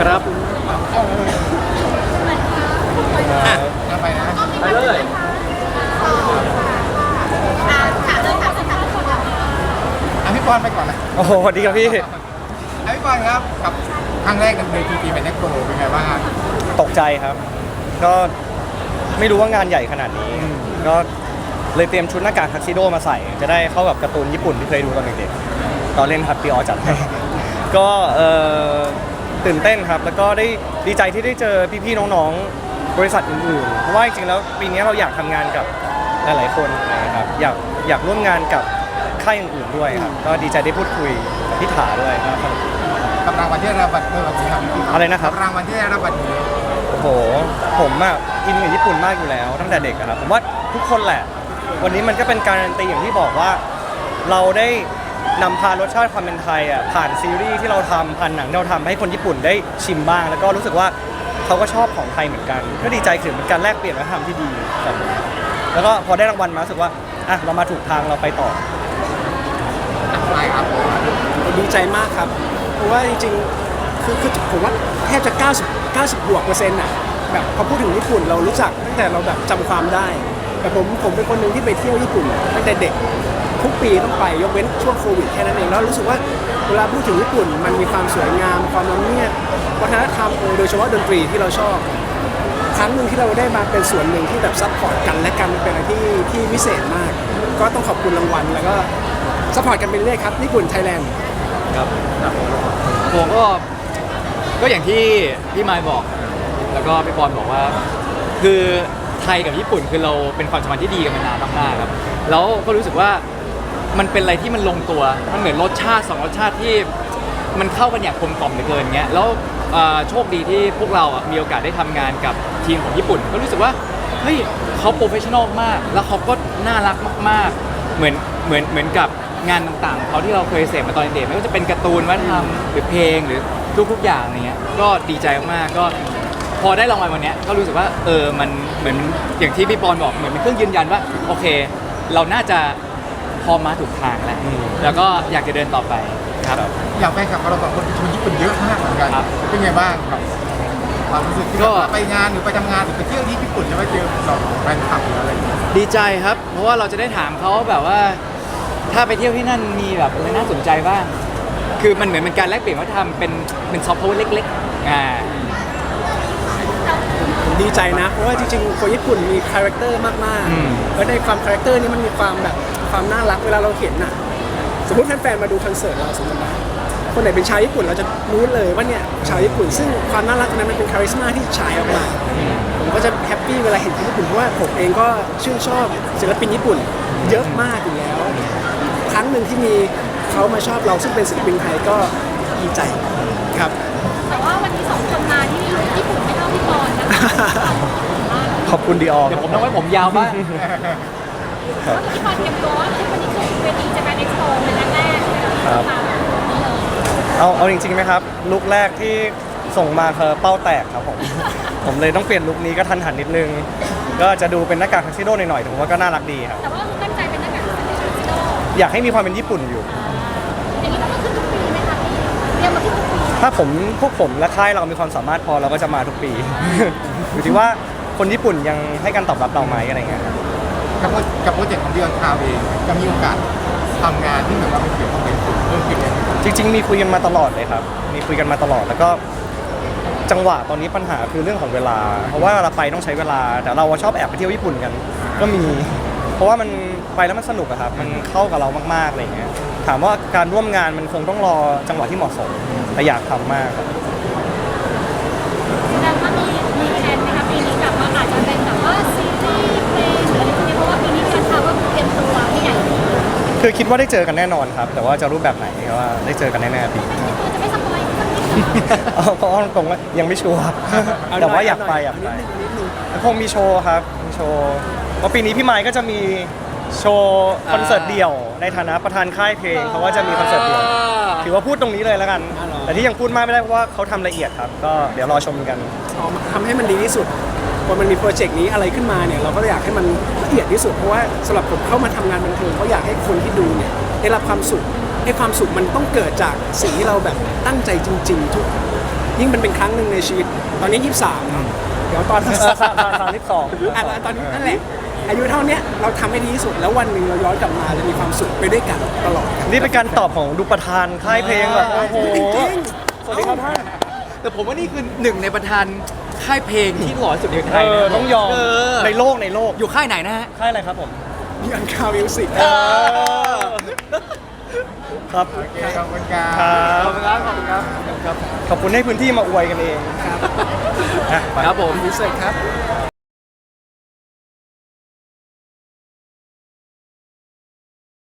ครับจะไปนะไปเลยอะพี่ปอนไปก่อนนะโอ้โหสวัสดีครับพี่ อะพี่ปอนครับกับครั้งแรกในเวทีเป็นนักโกเป็นไงบ้างครับตกใจครับ ก็ไม่รู้ว่างานใหญ่ขนาดนี้ ก็เลยเตรียมชุดหน้ากากทักซิโดมาใส่ จะได้เข้ากับการ์ตูนญี่ปุ่นที่เคยดูตอนเด็กๆตอนเล่นครับพี่ออจัดให้ ก็เอ่อ ตื่นเต้นครับ แล้วก็ได้ดีใจที่ได้เจอพี่ๆน้องๆ บริษัทอื่นๆ เพราะว่าจริงๆแล้วปีนี้เราอยากทำงานกับหลายๆคนนะครับอยากอยากร่วมงานกับค่ายอื่นๆด้วยครับก็ดีใจได้พูดคุยกับพี่ถาด้วยก็สนุกกับรางวัลที่ได้รับวันเมื่อวันนี้ครับอะไรนะครับกัรางวัลที่ได้รับวันนี้โอ้โห ผมอะอินกับญี่ปุ่นมากอยู่แล้ว ตั้งแต่เด็กอะครับ ผมว่าทุกคนแหละ วันนี้มันก็เป็นการันตีอย่างที่บอกว่า เราได้ นำพารสชาติความเป็นไทยอะผ่านซีรีส์ที่เราทำผ่านหนังที่เราทำให้คนญี่ปุ่นได้ชิมบ้าง แล้วก็รู้สึกว่าเขาก็ชอบของไทยเหมือนกัน ก็ดีใจถึงเป็นการแลกเปลี่ยนวัฒนธรรมที่ดีกันแล้วก็พอได้รางวัลมารู้สึกว่าอะเรามาถูกทางเราไปต่อไปครับดีใจมากครับ เพราะว่าจริงๆ คือคือผมว่าแทบจะ 90 90บวกเปอร์เซ็นต์อะแบบพอพูดถึงญี่ปุ่นเรารู้จักตั้งแต่เราแบบจำความได้ แต่ผมผมเป็นคนหนึ่งที่ไปเที่ยวญี่ปุ่นตั้งแต่เด็ก ทุกปีต้องไปยกเว้นช่วงโควิดแค่นั้นเองแล้วรู้สึกว่าเวลาพูดถึงญี่ปุ่นมันมีความสวยงาม ความละเมียดวัฒนธรรมโดยเฉพาะดนตรีที่เราชอบ ครั้งหนึ่งที่เราได้มาเป็นส่วนหนึ่งที่แบบซัพพอร์ตกันและกันเป็นอะไรที่ที่วิเศษมาก ก็ต้องขอบคุณรางวัลแล้วก็ซัพพอร์ตกันไปเรื่อยครับญี่ปุ่นไทยแลนด์ครับผมก็ก็อย่างที่พี่ไมค์บอก แล้วก็พี่ปอนบอกว่า คือไทยกับญี่ปุ่นคือเราเป็นความสัมพันธ์ที่ดีกันมานานมากๆครับแล้วก็รู้สึกว่า มันเป็นอะไรที่มันลงตัว มันเหมือนรสชาติสองรสชาติที่มันเข้ากันอย่างกลมกล่อมเหลือเกินเงี้ย แล้วเอ่อโชคดีที่พวกเราอะมีโอกาสได้ทำงานกับทีมของญี่ปุ่น ก็รู้สึกว่า เฮ้ยเขาโปรเฟชชั่นอลมาก แล้วเขาก็น่ารักมาก ๆ เหมือนเหมือนเหมือนกับงานต่างๆของเขาที่เราเคยเสพมาตอนเด็กไม่ว่าจะเป็นการ์ตูนวัฒนธรรมหรือเพลงหรือทุกๆอย่างอะไรเงี้ย ก็ดีใจมากๆก็ พอได้รางวัลวันเนี้ยก็รู้สึกว่าเออมันเหมือนอย่างที่พี่ปอนบอกเหมือนเป็นเครื่องยืนยันว่าโอเค เราน่าจะ พอมาถูกทางแล้วอืมแล้วก็อยากจะเดินต่อไปครับ อยากไปกับเราสองคนไปชมญี่ปุ่นเยอะมากเหมือนกัน ครับ เป็นไงบ้างครับความรู้สึกที่ก็แบบไปงานหรือไปทำงานหรือไปเที่ยวที่ญี่ปุ่นจะไปเจอเราแฟนคลับหรืออะไรอย่างเงี้ยดีใจครับ เพราะว่าเราจะได้ถามเขาแบบว่า ถ้าไปเที่ยวที่นั่นมีแบบอะไรน่าสนใจบ้าง คือมันเหมือนเป็นการแลกเปลี่ยนวัฒนธรรมเป็นเป็นซอฟต์พาวเวอร์เล็กๆอ่าผม ดีใจนะ เพราะว่าจริงๆคนญี่ปุ่นมีคาแรคเตอร์มากอืม ๆแล้วในความคาแรคเตอร์นี้มันมีความแบบความน่ารักเวลาเราเห็นน่ะ สมมติแฟนๆมาดูคอนเสิร์ตเราสมมตินะคนไหนเป็นชาวญี่ปุ่นเราจะรู้เลยว่าเนี่ยชาวญี่ปุ่น ซึ่งความน่ารักนั้นมันเป็นคาริสมาที่ฉายออกมา ผมก็จะแฮปปี้เวลาเห็นคนญี่ปุ่นเพราะว่าผมเองก็ชื่นชอบศิลปินญี่ปุ่นเยอะมากอยู่แล้ว ครั้งหนึ่งที่มีเขามาชอบเราซึ่งเป็นศิลปินไทยก็ดีใจครับ แต่ว่าวันนี้สองคน ขอบคุณดีออเดี๋ยวผมต้องไว้ผมยาวบ้างแล้วพี่ปอนเตรียมตัวว่าที่วันนี้คือเวทีจะเป็นเอ็กซ์โปเป็นแรกๆใช่ไหมครับมาแบบนี้เลยเอาเอาจริงๆไหมครับลุคแรกที่ส่งมาคือเป้าแตกครับผม ผมเลยต้องเปลี่ยนลุคนี้ก็ทันหันนิดนึง ก็จะดูเป็นหน้ากากทักซิโดหน่อยๆแต่ผมว่าก็น่ารักดีครับแต่ว่าคือตั้งใจเป็นหน้ากากเป็นชิโดอยากให้มีความเป็นญี่ปุ่นอยู่ อย่างนี้ต้องมาขึ้นทุกปีไหมคะพี่เตรียมมาขึ้นทุกปีถ้าผมพวกผมและค่ายเรามีความสามารถพอเราก็จะมาทุกปี อยู่ที่ว่า คนญี่ปุ่นยังให้การตอบรับเราไหมอะไรเงี้ยกับโปรกับโปรเจกต์ของเดือนคราวเองจะมีโอกาสทำงานที่เหมือนว่าเป็นเกี่ยวกับเป็นญี่ปุ่นเพิ่มขึ้นไหมจริง ๆ มีคุยกันมาตลอดเลยครับ มีคุยกันมาตลอดแล้วก็ จังหวะตอนนี้ปัญหาคือเรื่องของเวลา เพราะว่าเราไปต้องใช้เวลา แต่เราชอบแอบไปเที่ยวญี่ปุ่นกัน ก็มี เพราะว่ามันไปแล้วมันสนุกอะครับ มันเข้ากับเรามากๆอะไรเงี้ย ถามว่าการร่วมงานมันคงต้องรอจังหวะที่เหมาะสม แต่อยากทำมากครับ คือคิดว่าได้เจอกันแน่นอนครับ แต่ว่าจะรูปแบบไหนก็ว่าได้เจอกันแน่ๆปีตัวจะไม่สปอยสักนิดนึงเอาเพราะว่าตรงๆว่ายังไม่ชัวร์แต่ว่าอยากไปอยากไปนิดนึงคงมีโชว์ครับมีโชว์เพราะปีนี้พี่ไมค์ก็จะมีโชว์คอนเสิร์ตเดี่ยว ในฐานะประธานค่ายเพลงเขาว่าจะมีคอนเสิร์ตเดี่ยวถือว่าพูดตรงนี้เลยแล้วกัน แต่ที่ยังพูดมากไม่ได้เพราะว่าเขาทำละเอียดครับ ก็เดี๋ยวรอชมกันเอามาทำให้มันดีที่สุด พอมันมีโปรเจกต์นี้อะไรขึ้นมาเนี่ยเราก็อยากให้มันละเอียดที่สุดเพราะว่าสำหรับผมเข้ามาทำงานบันเทิงเขาอยากให้คนที่ดูเนี่ยได้รับความสุขไอ้ความสุขมันต้องเกิดจากสิ่งที่เราแบบตั้งใจจริง ๆ ทุก ยิ่งมันเป็นครั้งหนึ่งในชีวิต ตอนนี้ 23เนอะเดี๋ยวตอนสามสามสามสิบสองอะตอนนี้นั่นแหละอายุเท่าเนี้ยเราทำให้ดีที่สุดแล้ววันหนึ่งเราย้อนกลับมาจะมีความสุขไปด้วยกันตลอดครับนี่เป็นการตอบของดูประธานค่ายเพลงแบบโอ้โหจริงสวัสดีครับท่านแต่ผมว่านี่คือหนึ่งในประธาน ค่ายเพลงที่หล่อที่สุดในไทเอยอนะต้องยอมเออในโลกในโลกอยู่ค่ายไหนนะฮะ ค่ายอะไรครับผมมีอันคาวิวสิกครับโอเคขอบคุณครัครับบขอบคุณครับขอบคุณครับขอบคุณให้พื้นที่มาอวยกันเองครับอะไปครับผม วิเศษครับ